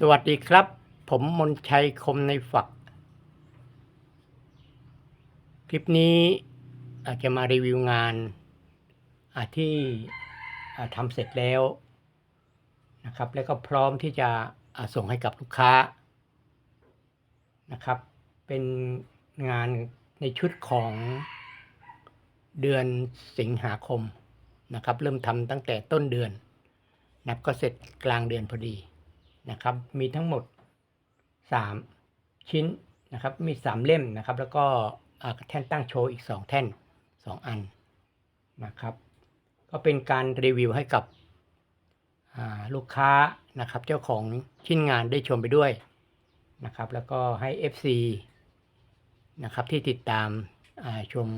สวัสดีครับ ผมมนชัยคมในฝัก คลิปนี้อาจจะมารีวิวงานาที่ทำเสร็จแล้วนะครับ แล้วก็พร้อมที่จะส่งให้กับลูกค้านะครับ เป็นงานในชุดของเดือนสิงหาคมนะครับ เริ่มทำตั้งแต่ต้นเดือนนับก็เสร็จกลางเดือนพอดี นะครับ มีทั้งหมด 3 ชิ้นนะครับ มี 3 เล่มนะครับ แล้วก็แท่นตั้งโชว์อีก 2 แท่น 2 อันนะครับ ก็เป็นการรีวิวให้กับลูกค้านะครับ เจ้าของชิ้นงานได้ชมไปด้วยนะครับ แล้วก็ให้ FC นะครับที่ติดตามาชม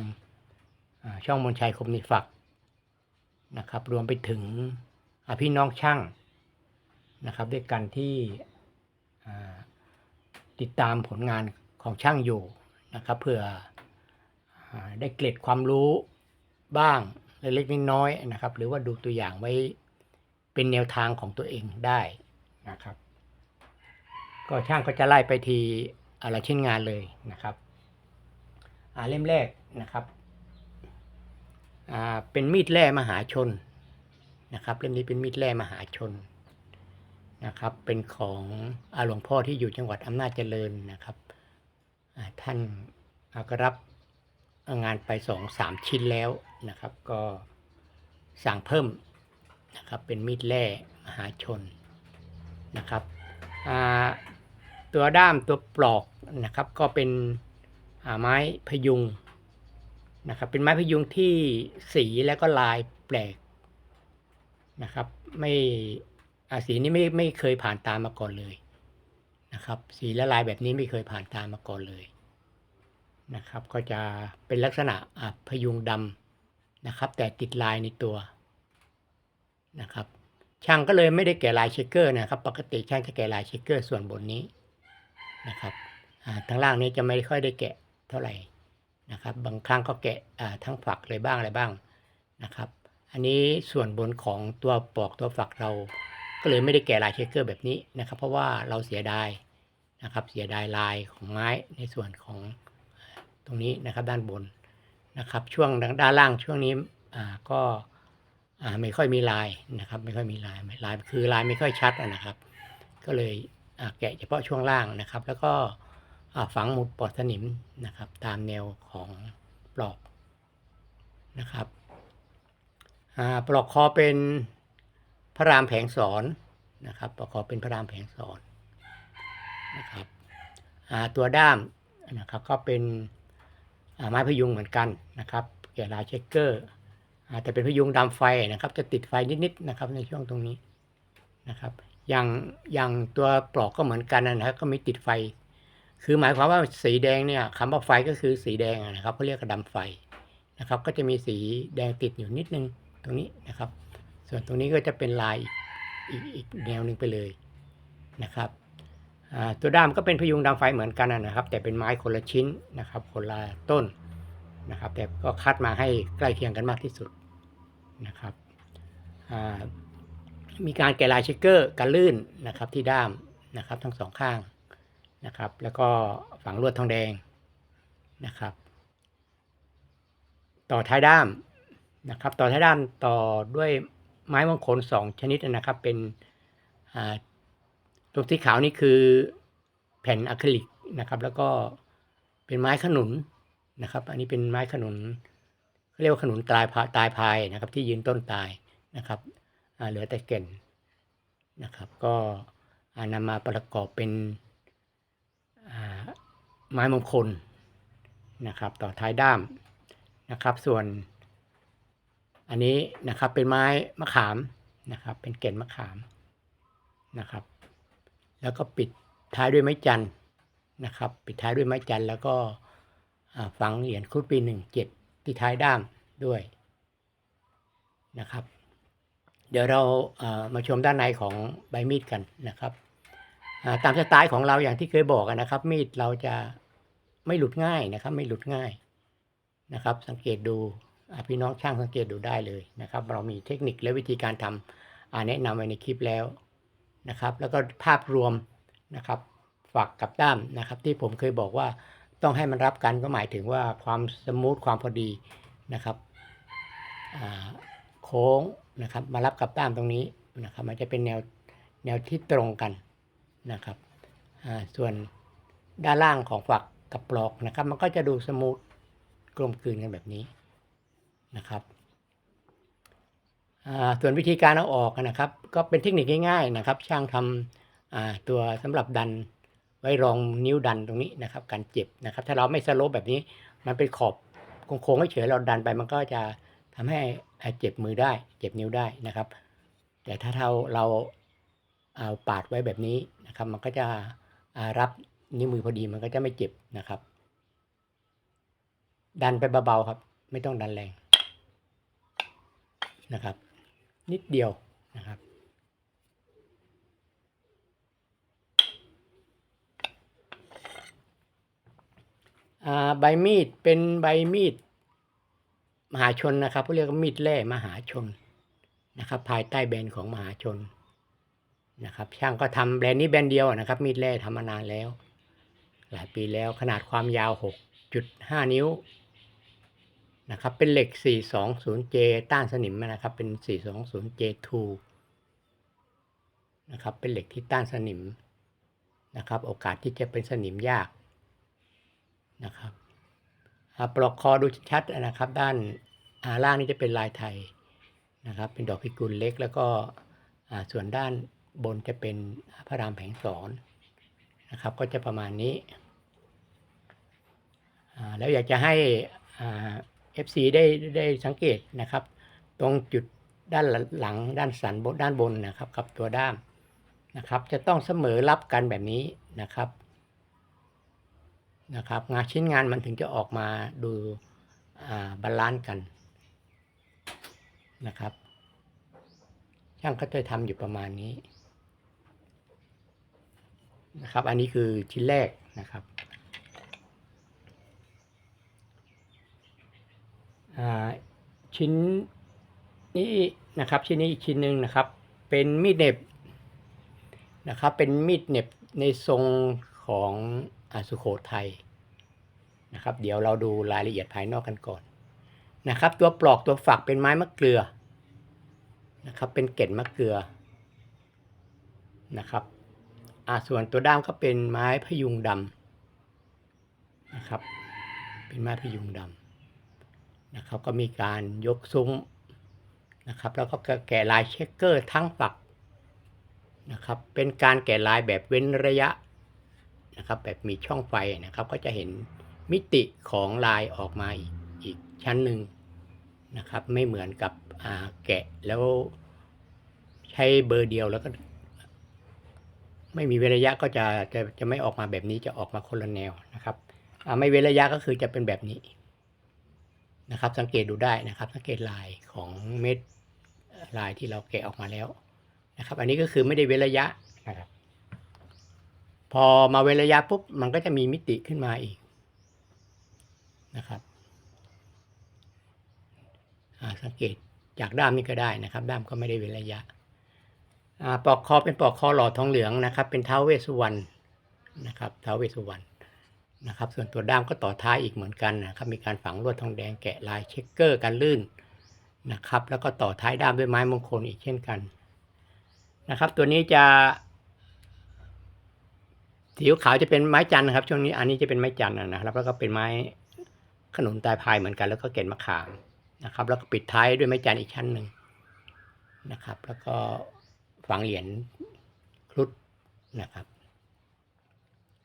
ช่องมนชัยคมนิฝักนะครับ รวมไปถึงพี่น้องช่าง นะครับด้วยกันที่ติดตามผลงานของช่างอยู่นะครับเพื่อได้เกร็ดความรู้บ้างเล็กๆน้อยๆนะครับ หรือว่าดูตัวอย่างไว้เป็นแนวทางของตัวเองได้นะครับ ก็ช่างก็จะไล่ไปทีอะไรชิ้นงานเลยนะครับอ่าเล่มแรกนะครับเป็นมีดแร่มหาชนนะครับ เล่มนี้เป็นมีดแร่มหาชน นะครับ เป็นของอาหลวงพ่อที่อยู่จังหวัดอำนาจเจริญนะครับท่านอ่าก็รับงานไปสองสามชิ้นแล้วนะครับ ก็สั่งเพิ่มนะครับ เป็นมีดแร่มหาชนนะครับตัวด้ามตัวปลอกนะครับ ก็เป็นอ่าไม้พยุงนะครับ เป็นไม้พยุงที่สีและก็ลายแปลกนะครับ ไม่ สีนี้ไม่ไม่เคยผ่านตามาก่อนเลยนะครับ สีละลายแบบนี้ไม่เคยผ่านตามาก่อนเลยนะครับ ก็จะเป็นลักษณะพยุงดำนะครับ แต่ติดลายในตัวนะครับ ช่างก็เลยไม่ได้แกะลายเชคเกอร์นะครับ ปกติช่างจะแกะลายเชคเกอร์ส่วนบนนี้นะครับทางล่างนี้จะไม่ค่อยได้แกะเท่าไหร่นะครับ บางครั้งก็แกะทั้งฝักเลยบ้างอะไรบ้างนะครับ อันนี้ส่วนบนของตัวปลอกตัวฝักเรา ก็เลยไม่ได้แกะลายเชคเกอร์แบบนี้นะครับ เพราะว่าเราเสียดายนะครับเสียดายลายของไม้ในส่วนของตรงนี้นะครับด้านบนนะครับ ช่วงด้านล่างช่วงนี้อ่าก็อ่าไม่ค่อยมีลายนะครับ ไม่ค่อยมีลายลายคือลายไม่ค่อยชัดนะครับ ก็เลยอ่าแกะเฉพาะช่วงล่างนะครับ แล้วก็ฝังหมุดปอดสนิมนะครับ ตามแนวของปลอกนะครับปลอกคอเป็น พระรามแผงสอนนะครับปลอกคอเป็นพระรามแผงสอนนะครับตัวด้ามนะครับก็เป็นไม้พยุงเหมือนกันนะครับแกลายเชคเกอร์อาแต่เป็นพยุงดำไฟนะครับ จะติดไฟนิดๆนะครับในช่วงตรงนี้นะครับอย่างอย่างตัวปลอกก็เหมือนกันนะครับก็มีติดไฟ คือหมายความว่าสีแดงเนี่ยคำว่าไฟก็คือสีแดงนะครับเขาเรียกกระดำไฟนะครับ ก็จะมีสีแดงติดอยู่นิดนึงตรงนี้นะครับ ส่วนตรงนี้ก็จะเป็นลายอีกอีกแนวหนึ่งไปเลยนะครับตัวด้ามก็เป็นพยุงดำไฟเหมือนกันนะครับ แต่เป็นไม้คนละชิ้นนะครับ คนละต้นนะครับ แต่ก็คัดมาให้ใกล้เคียงกันมากที่สุดนะครับมีการแกะลายเชคเกอร์กันลื่นนะครับที่ด้ามนะครับทั้งสองข้างนะครับ แล้วก็ฝังลวดทองแดงนะครับ ต่อท้ายด้ามนะครับ ต่อท้ายด้ามต่อด้วย ไม้มงคลสองชนิดนะครับ เป็นตรงสีขาวนี่คือแผ่นอะคริลิกนะครับ แล้วก็เป็นไม้ขนุนนะครับ อันนี้เป็นไม้ขนุนเขาเรียกว่าขนุนตายพาตายพายนะครับ ที่ยืนต้นตายนะครับเหลือแต่เก่นนะครับ ก็อ่านำมาประกอบเป็นไม้มงคลนะครับ ต่อท้ายด้ามนะครับ ส่วน อันนี้นะครับเป็นไม้มะขามนะครับ เป็นเก่นมะขามนะครับ แล้วก็ปิดท้ายด้วยไม้จันนะครับ ปิดท้ายด้วยไม้จันแล้วก็ฝังเหรียญครุฑปีหนึ่งเจ็ดที่ท้ายด้ามด้วยนะครับ เดี๋ยวเราอ่ามาชมด้านในของใบมีดกันนะครับาตามสไตล์ของเราอย่างที่เคยบอกนะครับ มีดเราจะไม่หลุดง่ายนะครับ ไม่หลุดง่ายนะครับ สังเกตดู พี่น้องช่างสังเกตดูได้เลยนะครับ เรามีเทคนิคและวิธีการทำอ่าแนะนำไว้ในคลิปแล้วนะครับ แล้วก็ภาพรวมนะครับฝักกับด้ามนะครับ ที่ผมเคยบอกว่าต้องให้มันรับกันก็หมายถึงว่าความสมูทความพอดีนะครับโค้งนะครับ มารับกับด้ามตรงนี้นะครับ มันจะเป็นแนวแนวที่ตรงกันนะครับส่วนด้านล่างของฝักกับปลอกนะครับ มันก็จะดูสมูทกลมกลืนกันแบบนี้ นะครับส่วนวิธีการเอาออกนะครับ ก็เป็นเทคนิคง่ายๆนะครับ ช่างทำอ่าตัวสำหรับดันไว้รองนิ้วดันตรงนี้นะครับ การเจ็บนะครับ ถ้าเราไม่สโลปแบบนี้ มันเป็นขอบโค้งๆเฉยๆเราดันไปมันก็จะทำให้เจ็บมือได้ เจ็บนิ้วได้นะครับ แต่ถ้าเราเราเอาปาดไว้แบบนี้นะครับ มันก็จะรับนิ้วมือพอดีมันก็จะไม่เจ็บนะครับ ดันไปเบาๆครับ ไม่ต้องดันแรง นะครับ นิดเดียวนะครับใบมีดเป็นใบมีดมหาชนนะครับเขาเรียกว่ามีดแร่มหาชนนะครับ ภายใต้แบรนด์ของมหาชนนะครับ ช่างก็ทำแบรนด์นี้แบรนด์เดียวนะครับ มีดแร่ทำมานานแล้ว หลายปีแล้วขนาดความยาว 6.5 นิ้ว นะครับ เป็นเหล็ก 420J ต้านสนิมนะครับ เป็น 420J2 นะครับ เป็นเหล็กที่ต้านสนิมนะครับ โอกาสที่จะเป็นสนิมยากนะครับปลอกคอดูชัดนะครับ ด้านอาล่างนี่จะเป็นลายไทยนะครับ เป็นดอกพิกุลเล็ก แล้วก็ส่วนด้านบนจะเป็นพระรามแผงสอนนะครับ ก็จะประมาณนี้ แล้วอยากจะให้อ่า FC ได้ได้สังเกตนะครับ ตรงจุดด้านหลังด้านสันบนด้านบนนะครับกับตัวด้ามนะครับ จะต้องเสมอรับกันแบบนี้นะครับนะครับ งานชิ้นงานมันถึงจะออกมาดูบาลานซ์กันนะครับ ช่างก็จะทำอยู่ประมาณนี้นะครับ อันนี้คือชิ้นแรกนะครับ อ่า ชิ้นนี้นะครับ ชิ้นนี้อีกชิ้นหนึ่งนะครับ เป็นมีดเน็บนะครับ เป็นมีดเน็บในทรงของอาสุโขทัยนะครับ เดี๋ยวเราดูรายละเอียดภายนอกกันก่อนนะครับ ตัวปลอกตัวฝักเป็นไม้มะเกลือนะครับ เป็นเกล็ดมะเกลือนะครับอ่าส่วนตัวด้ามก็เป็นไม้พยุงดำนะครับ เป็นไม้พยุงดำ นะครับก็มีการยกซุ้มนะครับแล้วก็แกะลายเช็คเกอร์ทั้งฝักนะครับเป็นการแกะลายแบบเว้นระยะนะครับแบบมีช่องไฟนะครับก็จะเห็นมิติของลายออกมาอีกอีกชั้นหนึ่งนะครับไม่เหมือนกับแกะแล้วใช้เบอร์เดียวแล้วก็ไม่มีเวระยะก็จะจะจะไม่ออกมาแบบนี้จะออกมาคนละแนวนะครับไม่เว้นระยะก็คือจะเป็นแบบนี้ นะครับ สังเกตดูได้นะครับ สังเกตลายของเม็ดลายที่เราแกะออกมาแล้วนะครับ อันนี้ก็คือไม่ได้เว้นระยะนะครับ พอมาเว้นระยะปุ๊บมันก็จะมีมิติขึ้นมาอีกนะครับสังเกตจากด้ามนี้ก็ได้นะครับ ด้ามก็ไม่ได้เว้นระยะปลอกคอเป็นปลอกคอหล่อทองเหลืองนะครับ เป็นเท้าเวสุวรรณนะครับเท้าเวสุวรรณ นะครับ ส่วนตัวด้ามก็ต่อท้ายอีกเหมือนกันนะครับ มีการฝังลวดทองแดงแกะลายเช็คเกอร์กันลื่นนะครับ แล้วก็ต่อท้ายด้ามด้วยไม้มงคลอีกเช่นกันนะครับ ตัวนี้จะสีขาวจะเป็นไม้จันนะครับ ช่วงนี้อันนี้จะเป็นไม้จันนะครับ แล้วก็เป็นไม้ขนุนตายพายเหมือนกัน แล้วก็เกล็ดมะขามนะครับ แล้วก็ปิดท้ายด้วยไม้จันอีกชั้นหนึ่งนะครับ แล้วก็ฝังเหรียญครุฑนะครับ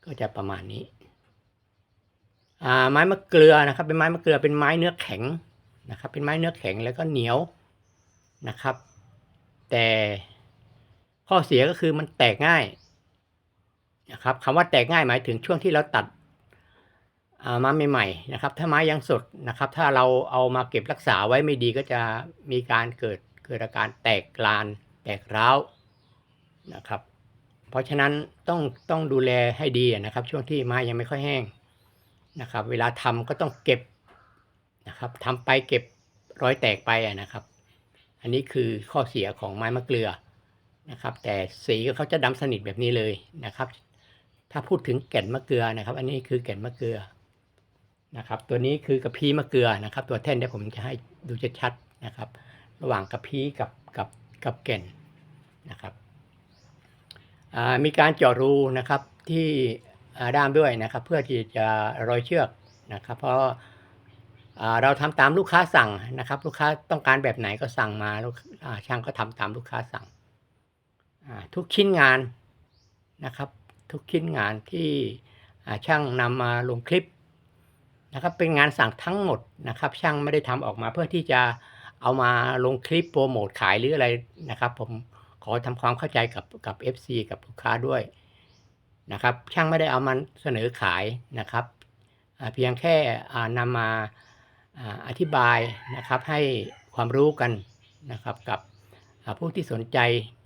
ก็จะประมาณนี้ ไม้มะเกลือนะครับ เป็นไม้มะเกลือเป็นไม้เนื้อแข็งนะครับ เป็นไม้เนื้อแข็งแล้วก็เหนียวนะครับ แต่ข้อเสียก็คือมันแตกง่ายนะครับคำว่าแตกง่ายหมายถึงช่วงที่เราตัดมาใหม่ๆนะครับ ถ้าไม้ยังสดนะครับ ถ้าเราเอามาเก็บรักษาไว้ไม่ดีก็จะมีการเกิดเกิดอาการแตกกลาน แตกร้าวนะครับ เพราะฉะนั้นต้องต้องดูแลให้ดีนะครับ ช่วงที่ไม้ยังไม่ค่อยแห้ง นะครับ เวลาทำก็ต้องเก็บนะครับทำไปเก็บร้อยแตกไปนะครับ อันนี้คือข้อเสียของไม้มะเกลือนะครับ แต่สีเขาจะดำสนิทแบบนี้เลยนะครับ ถ้าพูดถึงแก่นมะเกลือนะครับ อันนี้คือแก่นมะเกลือนะครับ ตัวนี้คือกระพี้มะเกลือนะครับ ตัวแท่นเดี๋ยวผมจะให้ดูชัดๆนะครับ ระหว่างกระพี้กับกับกับแก่นนะครับมีการเจาะรูนะครับที่ ด้ามด้วยนะครับ เพื่อที่จะรอยเชือกนะครับ เพราะเราทำตามลูกค้าสั่งนะครับ ลูกค้าต้องการแบบไหนก็สั่งมาลูกช่างก็ทำตามลูกค้าสั่งทุกชิ้นงานนะครับ ทุกชิ้นงานที่ช่างนำมาลงคลิปนะครับเป็นงานสั่งทั้งหมดนะครับ ช่างไม่ได้ทำออกมาเพื่อที่จะเอามาลงคลิปโปรโมทขายหรืออะไรนะครับ ผมขอทำความเข้าใจกับกับ FC กับลูกค้าด้วย นะครับช่างไม่ได้เอามาเสนอขายนะครับเพียงแค่นำมาอธิบายนะครับให้ความรู้กันนะครับกับผู้ที่สนใจ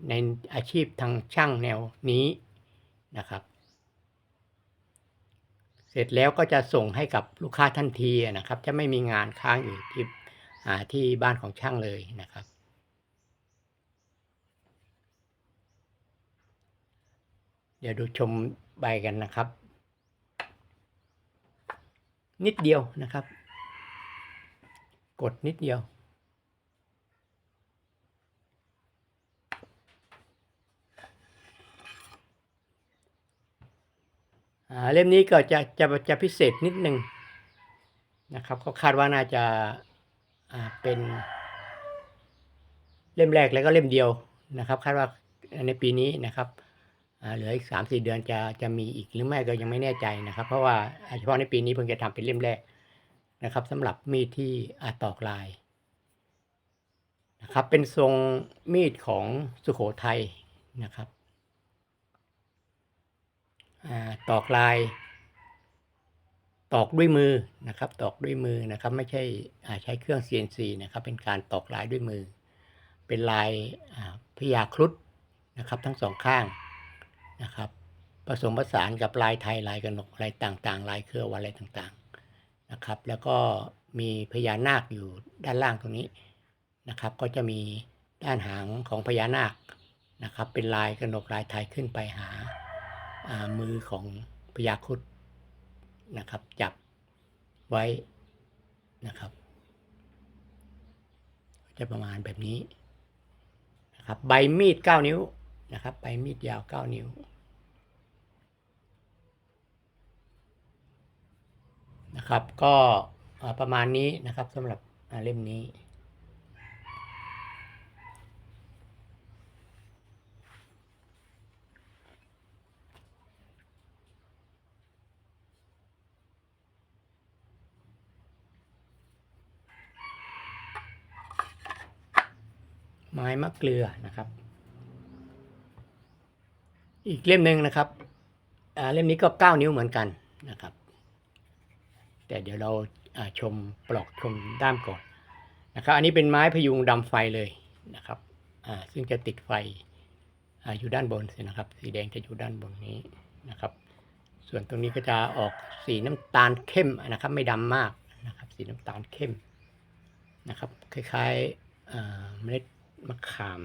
ในอาชีพทางช่างแนวนี้นะครับ เสร็จแล้วก็จะส่งให้กับลูกค้าทันทีนะครับ จะไม่มีงานค้างอยู่ที่ที่บ้านของช่างเลยนะครับ ดี๋ยวดูชมใบกันนะครับ นิดเดียวนะครับ กดนิดเดียวอ่าเล่มนี้ก็จะจะจะพิเศษนิดนึงนะครับก็คาดว่าน่าจะอ่าเป็นเล่มแรกแล้วก็เล่มเดียวนะครับ คาดว่าในปีนี้นะครับ เหลืออีกสามสี่เดือนจะจะมีอีกหรือไม่ก็ยังไม่แน่ใจนะครับ เพราะว่าเฉพาะในปีนี้เพิ่งจะทำเป็นเล่มแรกนะครับสำหรับมีดที่อาตอกลายนะครับ เป็นทรงมีดของสุโขทัยนะครับอตอกลายตอกด้วยมือนะครับ ตอกด้วยมือนะครับ ไม่ใช่ใช้เครื่อง CNC นะครับ เป็นการตอกลายด้วยมือ เป็นลายพญาครุฑนะครับ ทั้งสองข้าง นะครับ ผสมผสานกับลายไทยลายกระหนกลายต่างๆ ลายเครือวันอะไรต่างๆนะครับ แล้วก็มีพญานาคอยู่ด้านล่างตรงนี้นะครับ ก็จะมีด้านหางของพญานาคนะครับ เป็นลายกระหนกลายไทยขึ้นไปหาอามือของพญาครุดนะครับ จับไว้นะครับ จะประมาณแบบนี้นะครับ ใบมีด 9 นิ้ว นะครับใบมีดยาว 9 นิ้วนะครับ ก็ประมาณนี้นะครับสำหรับเล่มนี้ไม้มะเกลือนะครับ อีกเล่มหนึ่งนะครับเล่มนี้ก็เก้านิ้วเหมือนกันนะครับ แต่เดี๋ยวเราชมปลอกชมด้ามก่อนนะครับ อันนี้เป็นไม้พยุงดำไฟเลยนะครับอ่าซึ่งจะติดไฟอาอยู่ด้านบนนะครับ สีแดงจะอยู่ด้านบนนี้นะครับ ส่วนตรงนี้ก็จะออกสีน้ำตาลเข้มนะครับ ไม่ดำมากนะครับ สีน้ำตาลเข้มนะครับ คล้ายๆเมล็ดมะขาม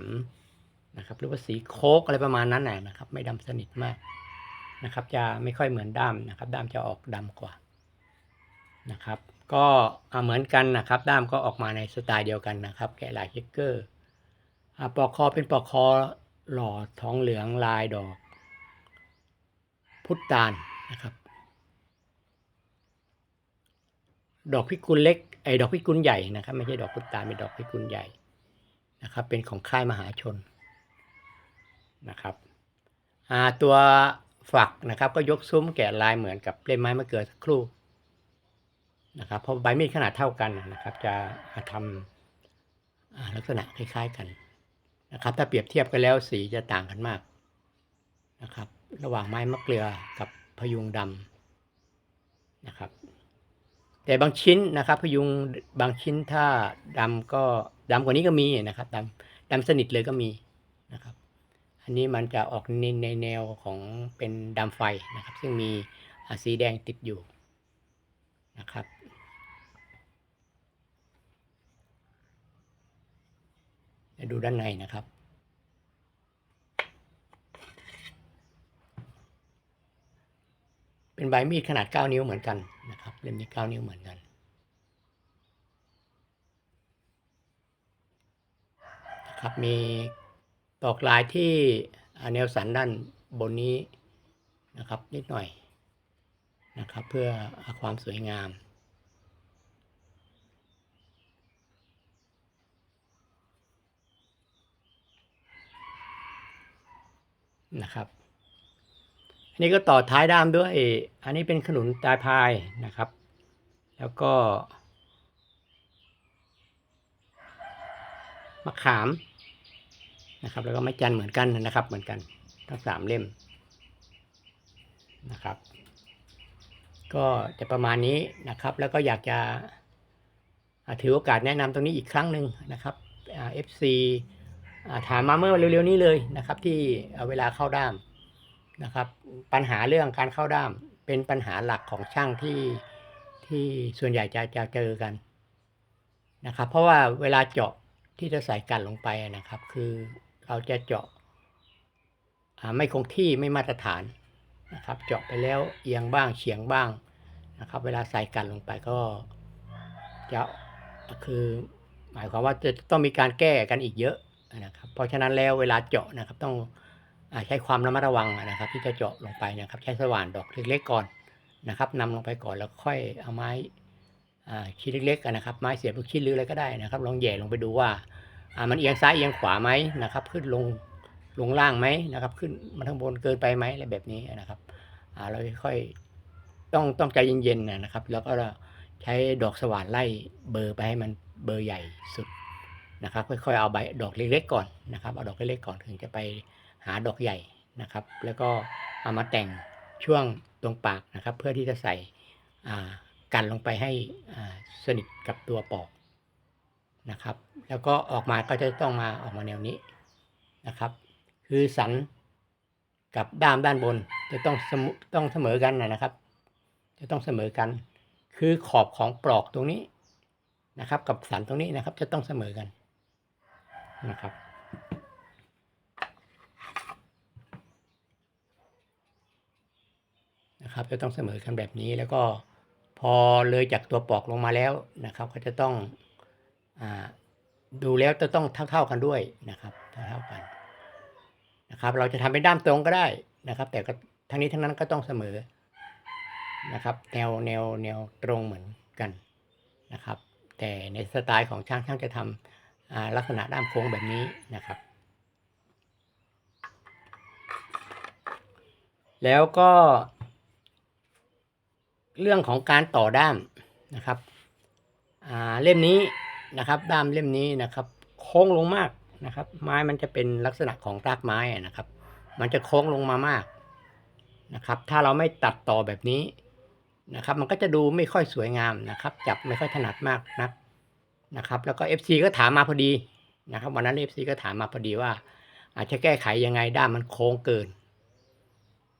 นะครับหรือว่าสีโคกอะไรประมาณนั้นแหละนะครับ ไม่ดำสนิทมากนะครับ จะไม่ค่อยเหมือนด้ามนะครับ ด้ามจะออกดำกว่านะครับ ก็เหมือนกันนะครับ ด้ามก็ออกมาในสไตล์เดียวกันนะครับ แกะลายเชคเกอร์ปลอกคอเป็นปลอกคอหล่อทองเหลืองลายดอก พุทธานนะครับ ดอกพิกุลเล็กไอ้ดอกพิกุลใหญ่นะครับ ไม่ใช่ดอกพุทธานเป็นดอกพิกุลใหญ่นะครับ เป็นของค่ายมหาชน นะครับตัวฝักนะครับก็ยกซุ้มแกะลายเหมือนกับเล่มไม้มะเกลือสักครู่นะครับเพราะใบมีดขนาดเท่ากันนะครับ จะทำลักษณะคล้ายๆกันนะครับถ้าเปรียบเทียบกันแล้วสีจะต่างกันมากนะครับ ระหว่างไม้มะเกลือกับพยุงดำนะครับ แต่บางชิ้นนะครับ พยุงบางชิ้นถ้าดำก็ดำกว่านี้ก็มีนะครับดำดำสนิทเลยก็มี อันนี้มันจะออกนินในแนวของเป็นดำไฟนะครับ ซึ่งมีสีแดงติดอยู่นะครับดูด้านในนะครับ เป็นใบมีดขนาด 9 นิ้วเหมือนกันนะครับเล่มนี้ 9 นิ้วเหมือนกัน นะครับมี ตอกลายที่แนวสันด้านบนนี้นะครับนิดหน่อยนะครับเพื่อความสวยงามนะครับ อันนี้ก็ต่อท้ายด้ามด้วย อันนี้เป็นขนุนตาพายนะครับ แล้วก็มะขาม นะครับ แล้วก็ไม้จันเหมือนกันนะครับ เหมือนกันทั้งสามเล่มนะครับ ก็จะประมาณนี้นะครับ แล้วก็อยากจะถือโอกาสแนะนำตรงนี้อีกครั้งหนึ่งนะครับอ่า FC ถามมาเมื่อเร็วๆนี้เลยนะครับ ที่เอ่อเวลาเข้าด้ามนะครับ ปัญหาเรื่องการเข้าด้ามเป็นปัญหาหลักของช่างที่ที่ส่วนใหญ่จะจะเจอกันนะครับ เพราะว่าเวลาเจาะที่จะใส่กันลงไปนะครับ คือ เราจะเจาะไม่คงที่ไม่มาตรฐานนะครับ เจาะไปแล้วเอียงบ้างเฉียงบ้างนะครับ เวลาใส่กันลงไปก็จะคือหมายความว่าจะต้องมีการแก้กันอีกเยอะนะครับ เพราะฉะนั้นแล้วเวลาเจาะนะครับ ต้องอใช้ความระมัดระวังนะครับ ที่จะเจาะลงไปนะครับ ใช้สว่านดอกเล็กๆก่อนนะครับนำลงไปก่อนแล้วค่อยเอาไม้ชิ้นเล็กๆนะครับไม้เสียบลูกชิ้นหรืออะไรก็ได้นะครับ ลองแหย่ลงไปดูว่า มันเอียงซ้ายเอียงขวาไหมนะครับ ขึ้นลงลงล่างไหมนะครับ ขึ้นมาข้างบนเกินไปไหมอะไรแบบนี้นะครับเราค่อยต้องต้องใจเย็นๆนะครับ แล้วก็ใช้ดอกสว่านไล่เบอร์ไปให้มันเบอร์ใหญ่สุดนะครับค่อยๆเอาใบดอกเล็กๆก่อนนะครับเอาดอกเล็กๆก่อนถึงจะไปหาดอกใหญ่นะครับ แล้วก็เอามาแต่งช่วงตรงปากนะครับ เพื่อที่จะใส่กันลงไปให้สนิทกับตัวปอกนะครับ แล้วก็ออกมาก็จะต้องมาออกมาแนวนี้นะครับ คือสันกับด้ามด้านบนจะต้องสมต้องเสมอกันนะครับ จะต้องเสมอกัน คือขอบของปลอกตรงนี้นะครับ กับสันตรงนี้นะครับ จะต้องเสมอกันนะครับนะครับจะต้องเสมอกันแบบนี้แล้วก็พอเลยจากตัวปอกลงมาแล้วนะครับ ก็จะต้องอ่า ดูแล้วจะต้องเท่าๆกันด้วยนะครับเท่ากันนะครับ เราจะทำเป็นด้ามตรงก็ได้นะครับ แต่ก็ทั้งนี้ทั้งนั้นก็ต้องเสมอนะครับ แนวแนวแนวตรงเหมือนกันนะครับ แต่ในสไตล์ของช่างช่างจะทำอ่าลักษณะด้ามโค้งแบบนี้นะครับ แล้วก็ เรื่องของการต่อด้ามนะครับเล่มนี้ นะครับ ด้ามเล่มนี้นะครับ โค้งลงมากนะครับ ไม้มันจะเป็นลักษณะของรากไม้นะครับ มันจะโค้งลงมามากนะครับ ถ้าเราไม่ตัดต่อแบบนี้นะครับ มันก็จะดูไม่ค่อยสวยงามนะครับ จับไม่ค่อยถนัดมากนักนะครับ แล้วก็ FC ก็ถามมาพอดีนะครับวันนั้น FC ก็ถามมาพอดีว่า อาจจะแก้ไขยังไงด้ามมันโค้งเกิน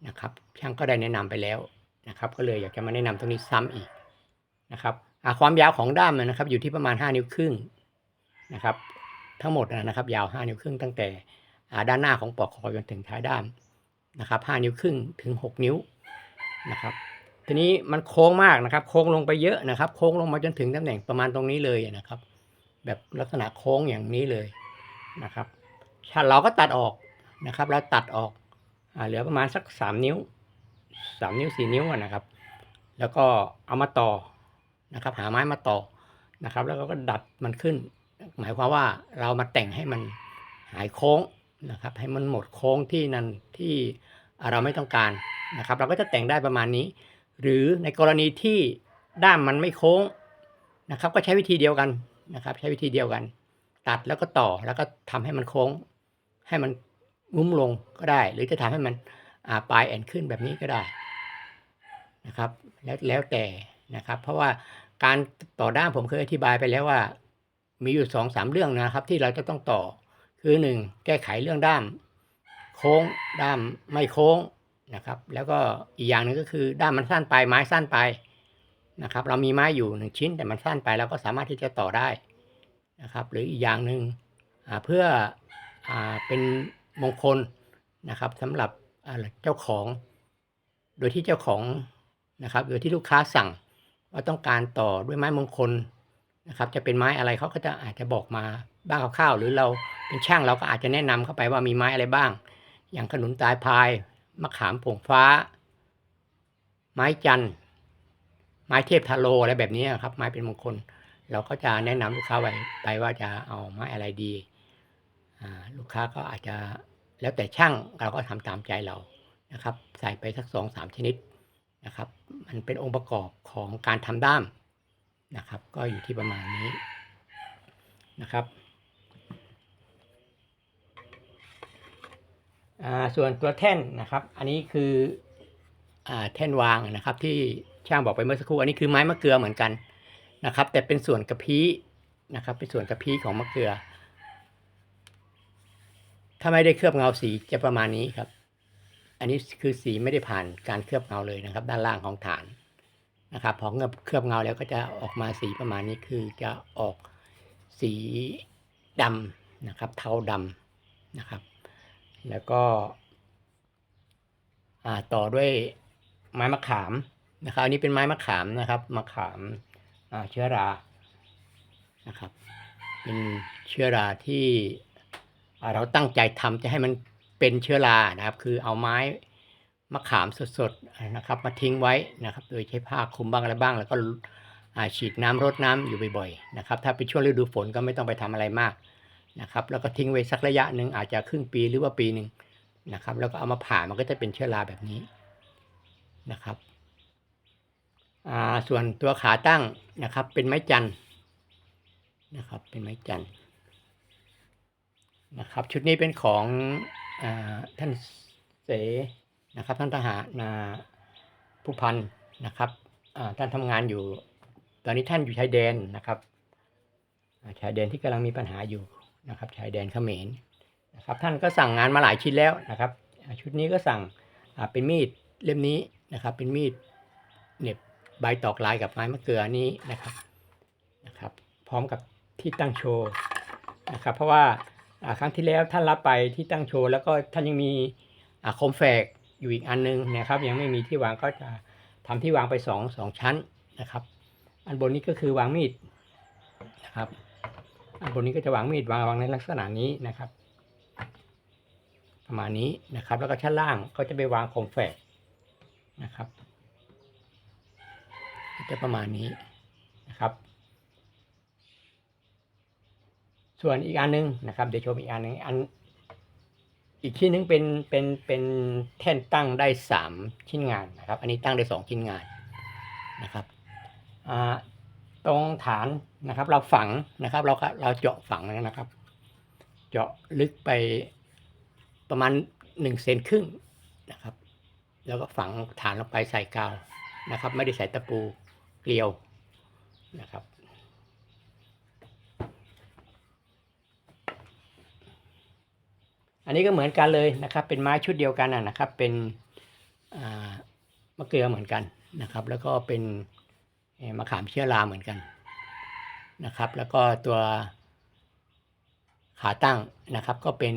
นะครับช่างก็ได้แนะนำไปแล้วนะครับ ก็เลยอยากจะมาแนะนำตรงนี้ซ้ำอีกนะครับ ความยาวของด้ามนะครับ อยู่ที่ประมาณ 5 นิ้วครึ่งนะครับ ทั้งหมดนะครับ ยาว 5 นิ้วครึ่งตั้งแต่ด้านหน้าของปลอกคอจนถึงท้ายด้ามนะครับ5นิ้วครึ่งถึง 6 นิ้วนะครับทีนี้มันโค้งมากนะครับ โค้งลงไปเยอะนะครับ โค้งลงมาจนถึงตำแหน่งประมาณตรงนี้เลยนะครับ แบบลักษณะโค้งอย่างนี้เลยนะครับถ้าเราก็ตัดออกนะครับ เราตัดออกอเหลือประมาณสักสามนิ้วสามนิ้วสี่นิ้วนะครับ แล้วก็เอามาต่อ นะครับหาไม้มาต่อนะครับ แล้วก็ดัดมันขึ้น หมายความว่าเรามาแต่งให้มันหายโค้งนะครับ ให้มันหมดโค้งที่นั่นที่เราไม่ต้องการนะครับ เราก็จะแต่งได้ประมาณนี้ หรือในกรณีที่ด้ามมันไม่โค้งนะครับ ก็ใช้วิธีเดียวกันนะครับ ใช้วิธีเดียวกัน ตัดแล้วก็ต่อแล้วก็ทำให้มันโค้ง ให้มันงุ้มลงก็ได้ หรือจะทำให้มันาปลายแอนขึ้นแบบนี้ก็ได้นะครับ แล้วแล้วแต่นะครับ เพราะว่า การต่อด้ามผมเคยอธิบายไปแล้วว่า มีอยู่สองสามเรื่องนะครับ ที่เราจะต้องต่อ คือหนึ่งแก้ไขเรื่องด้าม โค้งด้ามไม่โค้งนะครับ แล้วก็อีกอย่างหนึ่งก็คือด้ามมันสั้นไปไม้สั้นไปนะครับ เรามีไม้อยู่หนึ่งชิ้นแต่มันสั้นไปเราก็สามารถที่จะต่อได้นะครับ หรืออีกอย่างหนึ่งเพื่ออเป็นมงคลนะครับสำหรับเจ้าของ โดยที่เจ้าของนะครับ โดยที่ลูกค้าสั่ง ว่าต้องการต่อด้วยไม้มงคลนะครับ จะเป็นไม้อะไรเขาก็จะอาจจะบอกมาบ้างคร่าวๆหรือเราเป็นช่างเราก็อาจจะแนะนำเข้าไปว่ามีไม้อะไรบ้าง อย่างขนุนตายพายมะขามผงฟ้า ไม้จันไม้เทพทาโรอะไรแบบนี้ครับ ไม้เป็นมงคล เราก็จะแนะนำลูกค้าไว้ไปว่าจะเอาไม้อะไรดีลูกค้าก็อาจจะแล้วแต่ช่างเราก็ทำตามใจเรานะครับ ใส่ไปสักสองสามชนิด นะครับ มันเป็นองค์ประกอบของการทำด้ามนะครับ ก็อยู่ที่ประมาณนี้นะครับส่วนตัวแท่นนะครับ อันนี้คืออแท่นวางนะครับ ที่ช่างบอกไปเมื่อสักครู่ อันนี้คือไม้มะเกลือเหมือนกันนะครับ แต่เป็นส่วนกระพี้นะครับ เป็นส่วนกระพี้ของมะเกลือ ถ้าไม่ได้เคลือบเงาสีจะประมาณนี้ครับ อันนี้คือสีไม่ได้ผ่านการเคลือบเงาเลยนะครับ ด้านล่างของฐานนะครับพอเคลือบเงาแล้วก็จะออกมาสีประมาณนี้คือจะออกสีดำนะครับ เทาดำนะครับ แล้วก็ต่อด้วยไม้มะขามนะครับอันนี้เป็นไม้มะขามนะครับมะขามเชื้อรานะครับ เป็นเชื้อราที่เราตั้งใจทำจะให้มัน เป็นเชื้อรานะครับ คือเอาไม้มะขามสดๆนะครับ มาทิ้งไว้นะครับ โดยใช้ผ้าคลุมบ้างอะไรบ้าง แล้วก็อาฉีดน้ำรดน้ำอยู่บ่อยๆนะครับ ถ้าเป็นช่วงฤดูฝนก็ไม่ต้องไปทำอะไรมากนะครับ แล้วก็ทิ้งไว้สักระยะหนึ่งอาจจะครึ่งปีหรือว่าปีหนึ่งนะครับ แล้วก็เอามาผ่ามันก็จะเป็นเชื้อราแบบนี้นะครับส่วนตัวขาตั้งนะครับ เป็นไม้จันนะครับ เป็นไม้จันนะครับ ชุดนี้เป็นของ ท่านเสนะครับท่านทหารนาผู้พันนะครับท่านทำงานอยู่ ตอนนี้ท่านอยู่ชายแดนนะครับชายแดนที่กำลังมีปัญหาอยู่นะครับชายแดนเขมรนะครับ ท่านก็สั่งงานมาหลายชิ้นแล้วนะครับ ชุดนี้ก็สั่งเป็นมีดเล่มนี้นะครับ เป็นมีดเน็บใบตอกลายกับไม้มะเกลือนี้นะครับนะครับ พร้อมกับที่ตั้งโชว์นะครับ เพราะว่า ครั้งที่แล้วท่านรับไปที่ตั้งโชว์แล้วก็ท่านยังมีอาโคมแฝกอยู่อีกอันนึงนะครับ ยังไม่มีที่วางก็จะทำที่วางไปสองสองชั้นนะครับ อันบนนี้ก็คือวางมีดนะครับ อันบนนี้ก็จะวางมีดวางวางในลักษณะนี้นะครับ ประมาณนี้นะครับ แล้วก็ชั้นล่างก็จะไปวางโคมแฝกนะครับก็จะประมาณนี้นะครับ ส่วนอีกอันหนึงนะครับเดี๋ยวชมอีกอันหนึงอัน อีกชิ้นหนึงเป็นเป็นเป็นแท่นตั้งได้สามชิ้นงานนะครับ อันนี้ตั้งได้สองชิ้นงานนะครับตรงฐานนะครับ เราฝังนะครับ เราก็เราเจาะฝังนะครับ เจาะลึกไปประมาณหนึ่งเซนครึ่งนะครับ แล้วก็ฝังฐานลงไปใส่กาวนะครับ ไม่ได้ใส่ตะปูเกลียวนะครับ อันนี้ก็เหมือนกันเลยนะครับ เป็นไม้ชุดเดียวกันนะครับ เป็นมะเกลือเหมือนกันนะครับ แล้วก็เป็นมะขามเชื้อราเหมือนกันนะครับ แล้วก็ตัวขาตั้งนะครับ ก็เป็น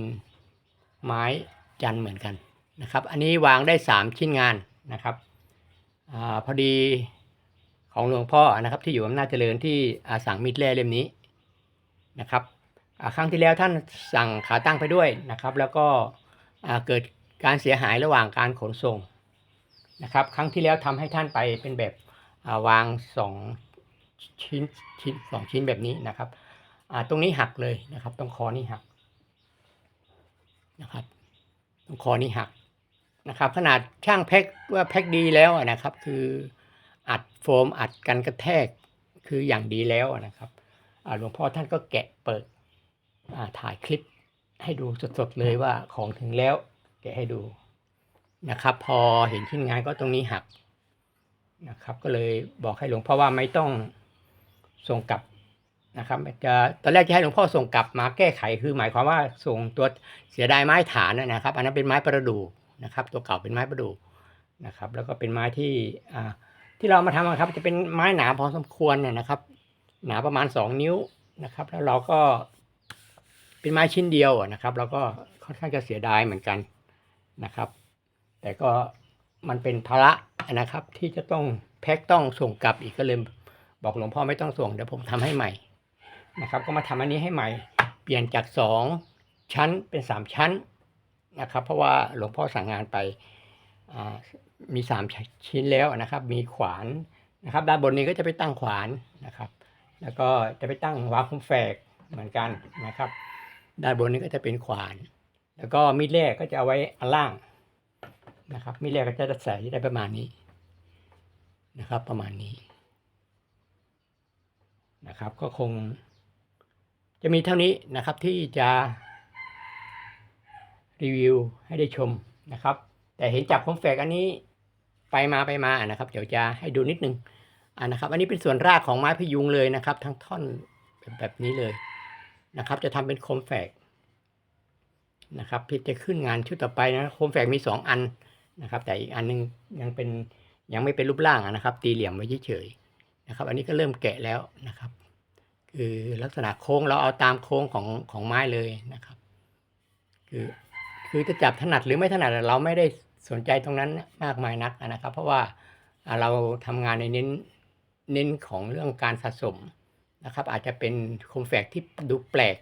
ไม้จันเหมือนกันนะครับ อันนี้วางได้สามชิ้นงานนะครับอพอดีของหลวงพ่อนะครับที่อยู่อำนาจเจริญที่อาสังมีดแร่เล่มนี้นะครับ ครั้งที่แล้วท่านสั่งขาตั้งไปด้วยนะครับ แล้วก็เกิดการเสียหายระหว่างการขนส่งนะครับ ครั้งที่แล้วทำให้ท่านไปเป็นแบบวางสองชิ้นชิ้นสองชิ้นแบบนี้นะครับตรงนี้หักเลยนะครับ ตรงคอนี่หักนะครับ ตรงคอนี่หักนะครับ ขนาดช่างแพ็คว่าแพ็คดีแล้วนะครับ คืออัดโฟมอัดกันกระแทกคืออย่างดีแล้วนะครับหลวงพ่อท่านก็แกะเปิด ถ่ายคลิปให้ดูสดๆเลยว่าของถึงแล้วแกะให้ดูนะครับ พอเห็นชิ้นงานก็ตรงนี้หักนะครับ ก็เลยบอกให้หลวงพ่อว่าไม่ต้องส่งกลับนะครับจะตอนแรกจะให้หลวงพ่อส่งกลับมาแก้ไขคือหมายความว่าส่งตัวเสียดายไม้ฐานนะนะครับ อันนั้นเป็นไม้ประดู่นะครับ ตัวเก่าเป็นไม้ประดู่นะครับ แล้วก็เป็นไม้ที่อ่าที่เรามาทำอะครับ จะเป็นไม้หนาพอสมควรนะนะครับ หนาประมาณสองนิ้วนะครับ แล้วเราก็ เป็นไม้ชิ้นเดียวนะครับ แล้วก็ค่อนข้างจะเสียดายเหมือนกันนะครับ แต่ก็มันเป็นภาระนะครับ ที่จะต้องแพ็คต้องส่งกลับอีกก็เลยบอกหลวงพ่อไม่ต้องส่งเดี๋ยวผมทำให้ใหม่นะครับ ก็มาทำอันนี้ให้ใหม่ เปลี่ยนจากสองชั้นเป็นสามชั้นนะครับ เพราะว่าหลวงพ่อสั่งงานไปมีสามชิ้นแล้วนะครับ มีขวานนะครับ ด้านบนนี้ก็จะไปตั้งขวานนะครับ แล้วก็จะไปตั้งวางคุมแฝกเหมือนกันนะครับ ด้านบนนี้ก็จะเป็นขวาน แล้วก็มีดแรกก็จะเอาไว้อันล่างนะครับ มีดแรกก็จะใส่ได้ประมาณนี้นะครับ ประมาณนี้นะครับ ก็คง จะมีเท่านี้นะครับที่จะรีวิวให้ได้ชมนะครับ แต่เห็นจับคมแฝกอันนี้ไปมาไปมานะครับ เดี๋ยวจะให้ดูนิดนึงอ่านะครับ อันนี้เป็นส่วนรากของไม้พยุงเลยนะครับ ทั้งท่อนแบบนี้เลย นะครับ จะทำเป็นโคมแฝกนะครับพี่จะขึ้นงานชุดต่อไปนะโคมแฝกมีสองอันนะครับ แต่อีกอันนึงยังเป็นยังไม่เป็นรูปร่างนะครับ ตีเหลี่ยมไว้เฉยๆนะครับ อันนี้ก็เริ่มแกะแล้วนะครับ คือลักษณะโค้งเราเอาตามโค้งของของไม้เลยนะครับ คือคือจะจับถนัดหรือไม่ถนัดเราไม่ได้สนใจตรงนั้นมากมายนักนะครับ เพราะว่าเราทำงานในเน้นเน้นของเรื่องการสะสม นะครับ อาจจะเป็นโคมแฝกที่ดูแปลก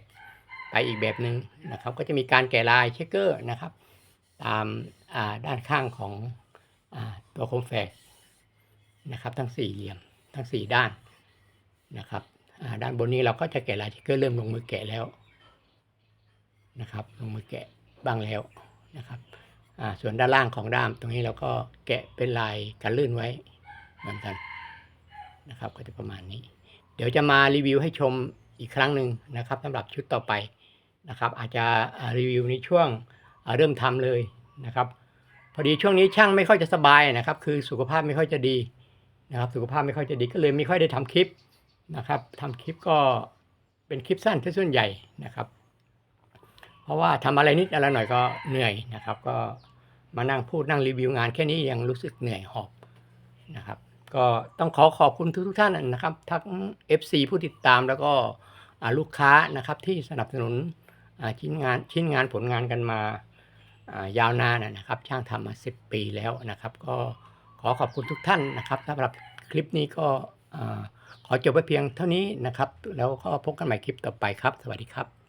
ไปอีกแบบหนึ่งนะครับ ก็จะมีการแกะลายเชคเกอร์นะครับ ตามาด้านข้างของอตัวโคมแฝกนะครับ ทั้งสี่เหลี่ยมทั้งสี่ด้านนะครับด้านบนนี้เราก็จะแกะลายที่ก็เริ่มลงมือแกะแล้วนะครับลงมือแกะบ้างแล้วนะครับส่วนด้านล่างของด้ามตรงนี้เราก็แกะเป็นลายกันลื่นไว้เหมือนกันนะครับ ก็จะประมาณนี้ เดี๋ยวจะมารีวิวให้ชมอีกครั้งหนึ่งนะครับสำหรับชุดต่อไปนะครับ อาจจะรีวิวในช่วงเริ่มทำเลยนะครับ พอดีช่วงนี้ช่างไม่ค่อยจะสบายนะครับ คือสุขภาพไม่ค่อยจะดีนะครับ สุขภาพไม่ค่อยจะดีก็เลยไม่ค่อยได้ทำคลิปนะครับทำคลิปก็เป็นคลิปสั้นที่ส่วนใหญ่นะครับ เพราะว่าทำอะไรนิดอะไรหน่อยก็เหนื่อยนะครับ ก็มานั่งพูดนั่งรีวิวงานแค่นี้ยังรู้สึกเหนื่อยหอบนะครับ ก็ต้องขอขอบคุณทุกทท่านนะครับ ทั้ง FC ผู้ติดตามแล้วก็ลูกค้านะครับที่สนับสนุนชิ้นงานชิ้นงานผลงานกันมายาวนานนะครับ ช่างทำมา 10 ปีแล้วนะครับ ก็ขอขอบคุณทุกท่านนะครับสำหรับคลิปนี้ก็ขอจบไว้เพียงเท่านี้นะครับ แล้วก็พบกันใหม่คลิปต่อไปครับ สวัสดีครับ